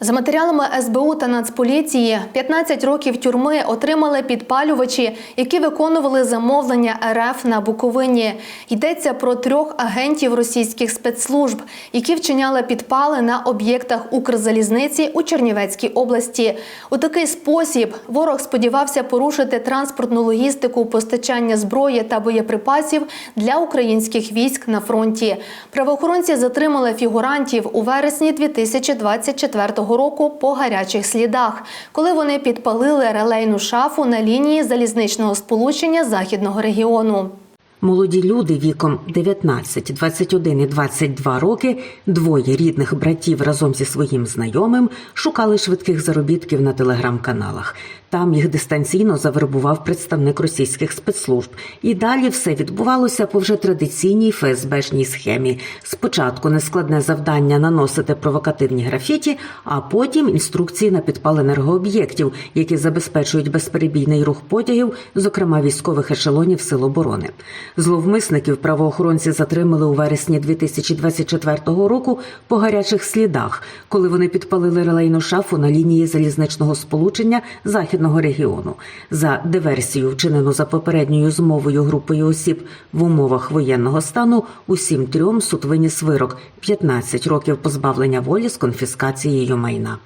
За матеріалами СБУ та Нацполіції 15 років тюрми отримали підпалювачі, які виконували замовлення РФ на Буковині. Йдеться про трьох агентів російських спецслужб, які вчиняли підпали на об'єктах Укрзалізниці у Чернівецькій області. У такий спосіб ворог сподівався порушити транспортну логістику постачання зброї та боєприпасів для українських військ на фронті. Правоохоронці затримали фігурантів у вересні 2024 року по гарячих слідах, коли вони підпалили релейну шафу на лінії залізничного сполучення західного регіону. Молоді люди віком 19, 21 і 22 роки, двоє рідних братів разом зі своїм знайомим шукали швидких заробітків на телеграм-каналах. Там їх дистанційно завербував представник російських спецслужб. І далі все відбувалося по вже традиційній ФСБшній схемі. Спочатку нескладне завдання наносити провокативні графіті, а потім інструкції на підпал енергооб'єктів, які забезпечують безперебійний рух потягів, зокрема військових ешелонів Сил оборони. Зловмисників правоохоронці затримали у вересні 2024 року по гарячих слідах, коли вони підпалили релейну шафу на лінії залізничного сполучення західного регіону. За диверсію, вчинену за попередньою змовою групою осіб в умовах воєнного стану, усім трьом суд виніс вирок 15 років позбавлення волі з конфіскацією майна.